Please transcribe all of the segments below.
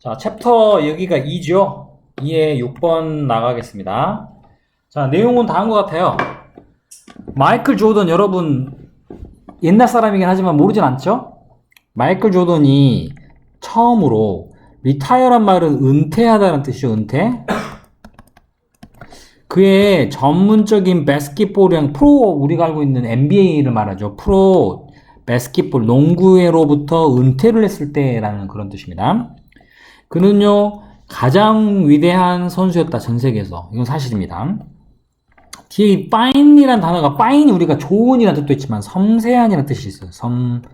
자, 챕터 여기가 2죠. 2에 6번 나가겠습니다. 자, 내용은 다음 것 같아요. 마이클 조던 여러분 옛날 사람이긴 하지만 모르진 않죠? 마이클 조던이 처음으로 리타이어란 말은 은퇴하다는 뜻이죠, 은퇴. 그의 전문적인 바스켓볼이랑 프로 우리가 알고 있는 NBA를 말하죠. 프로 바스켓볼 농구회로부터 은퇴를 했을 때라는 그런 뜻입니다. 그는요 가장 위대한 선수였다 전 세계에서 이건 사실입니다. 뒤에 이 fine이란 단어가 fine 우리가 좋은이라는 뜻도 있지만 섬세한이라는 뜻이 있어요. 섬세한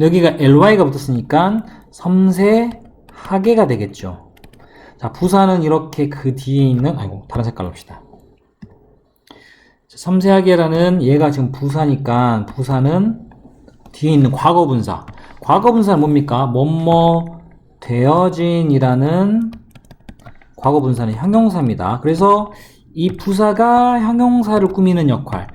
여기가 ly가 붙었으니까 섬세하게가 되겠죠. 자 부사는 이렇게 그 뒤에 있는 아이고 다른 색깔로 합시다. 자, 섬세하게라는 얘가 지금 부사니까 부사는 뒤에 있는 과거 분사. 과거 분사는 뭡니까? 뭐뭐 되어진이라는 과거 분사는 형용사입니다. 그래서 이 부사가 형용사를 꾸미는 역할.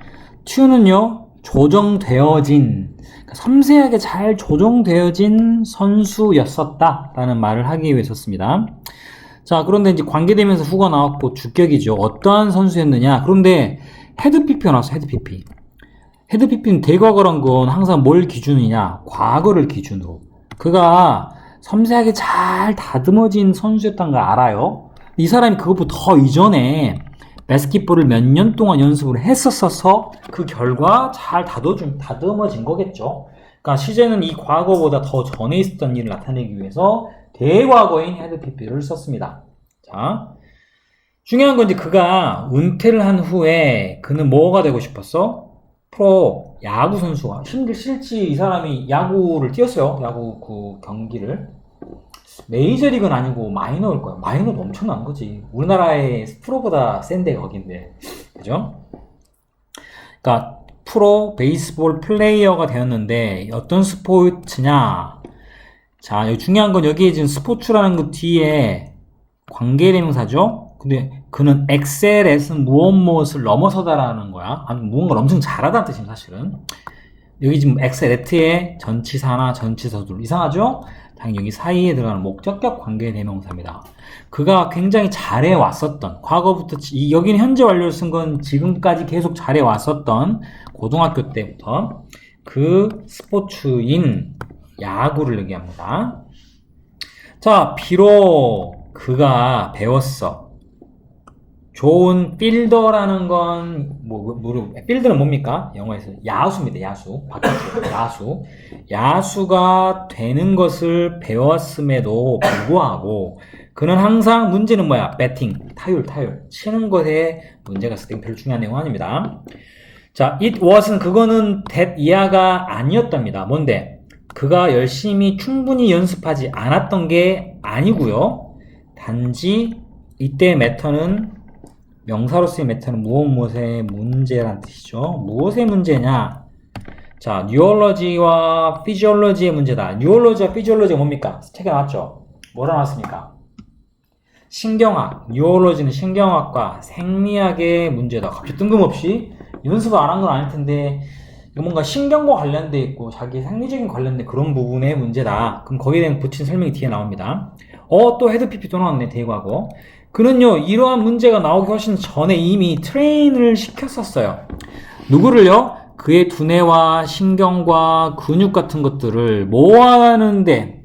tu는요, 조정되어진, 그러니까 섬세하게 잘 조정되어진 선수였었다 라는 말을 하기 위해 썼습니다. 자, 그런데 이제 관계되면서 후가 나왔고 주격이죠. 어떠한 선수였느냐? 그런데 헤드 PP가 나왔어, 헤드 PP. 헤드 PP는 대과거란 건 항상 뭘 기준이냐? 과거를 기준으로. 그가 섬세하게 잘 다듬어진 선수였다는 걸 알아요. 이 사람이 그것보다 더 이전에 바스켓볼을 몇 년 동안 연습을 했었어서 그 결과 잘 다듬어진, 다듬어진 거겠죠. 그러니까 시제는 이 과거보다 더 전에 있었던 일을 나타내기 위해서 대과거인 헤드 PP를 썼습니다. 자, 중요한 건 이제 그가 은퇴를 한 후에 그는 뭐가 되고 싶었어? 프로 야구 선수가 실- 실제 이 사람이 야구를 뛰었어요. 야구 그 경기를 메이저리그는 아니고 마이너일 거야. 마이너도 엄청난 거지. 우리나라의 프로보다 센데 거긴데, 그죠? 그러니까 프로 베이스볼 플레이어가 되었는데 어떤 스포츠냐? 자, 중요한 건 여기에 지금 스포츠라는 그 뒤에 관계대명사죠. 근데 그는 엑셀에서는 무엇 무엇을 넘어서다라는 거야. 아니, 무언가를 엄청 잘하다는 뜻입니다, 사실은. 여기 지금 엑셀에트의 전치사나 전치사들 이상하죠? 당연히 여기 사이에 들어가는 목적격 관계 대명사입니다. 그가 굉장히 잘해 왔었던 과거부터 지- 이- 여기는 현재 완료를 쓴 건 지금까지 계속 잘해 왔었던 고등학교 때부터 그 스포츠인 야구를 얘기합니다. 자, 비록 그가 배웠어. 좋은 필더라는 건, 뭐, 뭐, 필드는 뭡니까? 영어에서 야수입니다, 야수. 바깥쪽, 야수. 야수가 되는 것을 배웠음에도 불구하고, 그는 항상 문제는 뭐야? 배팅, 타율, 타율. 치는 것에 문제가 있을 때 별로 중요한 내용 아닙니다. 자, it was은 그거는 that 이하가 아니었답니다. 뭔데? 그가 열심히 충분히 연습하지 않았던 게 아니고요. 단지 이때 매터는 명사로서의 매터는 무엇 무엇의 문제란 뜻이죠. 무엇의 문제냐? 자, 뉴얼러지와 피지올러지의 문제다. 뉴얼러지와 피지올러지가 뭡니까? 책에 나왔죠. 뭐라 나왔습니까? 신경학, 뉴얼러지는 신경학과 생리학의 문제다. 갑자기 뜬금없이 연습을 안 한 건 아닐 텐데 뭔가 신경과 관련돼 있고 자기 생리적인 관련된 그런 부분의 문제다. 그럼 거기에 대한 붙인 설명이 뒤에 나옵니다. 어, 또 헤드 PP 또 나왔네, 대과거. 그는요, 이러한 문제가 나오기 훨씬 전에 이미 트레인을 시켰었어요. 누구를요? 그의 두뇌와 신경과 근육 같은 것들을 모아가는데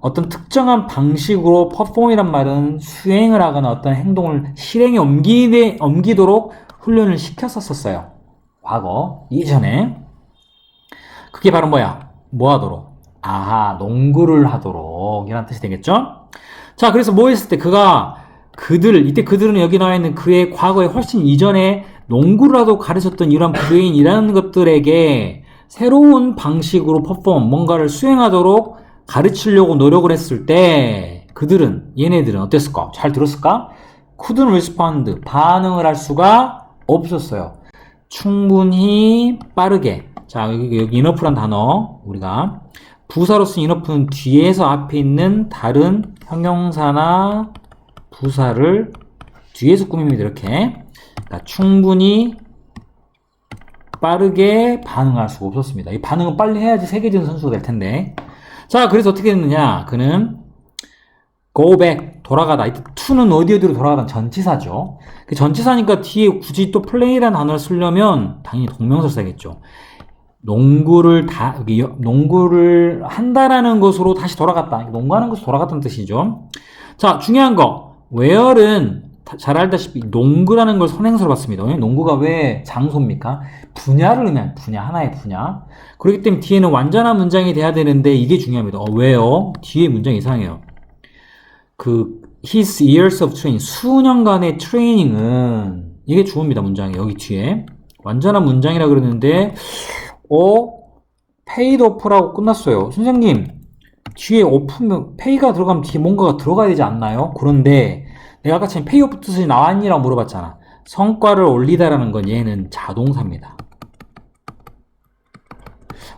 어떤 특정한 방식으로 퍼폼이란 말은 수행을 하거나 어떤 행동을 실행에 옮기되, 옮기도록 훈련을 시켰었어요. 과거, 이전에. 그게 바로 뭐야? 뭐 하도록? 아하, 농구를 하도록. 이라는 뜻이 되겠죠? 자, 그래서 뭐 했을 때 그가 그들, 이때 그들은 여기 나와 있는 그의 과거에 훨씬 이전에 농구를 하도 가르쳤던 이런 브레인이라는 것들에게 새로운 방식으로 퍼폼, 뭔가를 수행하도록 가르치려고 노력을 했을 때 그들은, 얘네들은 어땠을까? 잘 들었을까? couldn't respond, 반응을 할 수가 없었어요. 충분히 빠르게. 자, 여기, 여기 인어프란 단어, 우리가. 부사로 쓴 인어프는 뒤에서 앞에 있는 다른 형용사나 부사를 뒤에서 꾸밉니다. 이렇게. 그러니까 충분히 빠르게 반응할 수가 없었습니다. 이 반응은 빨리 해야지 세계적인 선수가 될 텐데. 자, 그래서 어떻게 됐느냐? 그는 go back 돌아가다. to는 어디 어디로 돌아가다 전치사죠. 그 전치사니까 뒤에 굳이 또 play라는 단어를 쓰려면 당연히 동명사를 써야겠죠. 농구를 다 농구를 한다라는 것으로 다시 돌아갔다. 농구하는 것으로 돌아갔다는 뜻이죠. 자, 중요한 거. 다- 잘 알다시피 농구라는 걸 선행사로 봤습니다. 농구가 왜 장소입니까? 분야를 의미한 분야, 하나의 분야. 그렇기 때문에 뒤에는 완전한 문장이 돼야 되는데 이게 중요합니다. 어, 왜요? 뒤에 문장이 이상해요. 그 his years of training 수년간의 트레이닝은 이게 주어입니다. 문장이 여기 뒤에 완전한 문장이라 그러는데 어 paid off라고 끝났어요. 선생님 뒤에 off면 pay가 들어가면 뒤에 뭔가가 들어가야 되지 않나요? 그런데 내가 아까 전에 off 뜻이 나왔니라고 물어봤잖아. 성과를 올리다라는 건 얘는 자동사입니다.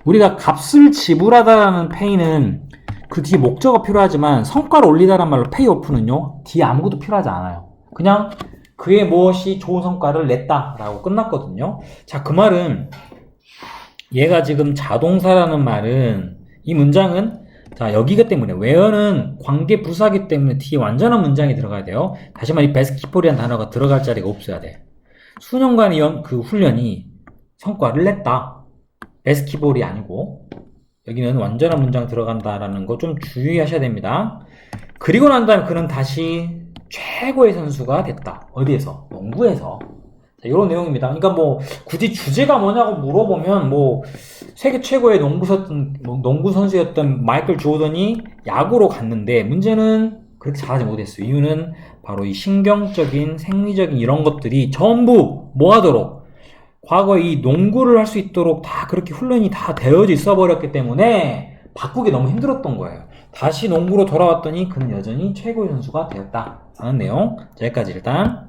우리가 값을 지불하다라는 pay는 그 뒤에 목적어 필요하지만 성과를 올리다란 말로 off는요 뒤에 아무것도 필요하지 않아요. 그냥 그의 무엇이 좋은 성과를 냈다라고 끝났거든요. 자, 그 말은 얘가 지금 자동사라는 말은 이 문장은 자 여기가 때문에 where는 관계 부사기 때문에 뒤에 완전한 문장이 들어가야 돼요. 다시 말해 베스키폴이라는 단어가 들어갈 자리가 없어야 돼. 수년간의 연, 그 훈련이 성과를 냈다. 베스키볼이 아니고 여기는 완전한 문장 들어간다라는 거 좀 주의하셔야 됩니다. 그리고 난 다음에 그는 다시 최고의 선수가 됐다. 어디에서? 농구에서. 자, 이런 내용입니다. 그러니까 뭐 굳이 주제가 뭐냐고 물어보면 뭐 세계 최고의 농구, 선, 뭐 농구 선수였던 마이클 조던이 야구로 갔는데 문제는 그렇게 잘하지 못했어요. 이유는 바로 이 신경적인 생리적인 이런 것들이 전부 뭐 하도록 과거에 이 농구를 할 수 있도록 다 그렇게 훈련이 다 되어져 있어 버렸기 때문에 바꾸기 너무 힘들었던 거예요. 다시 농구로 돌아왔더니 그는 여전히 최고의 선수가 되었다. 라는 내용. 자, 여기까지 일단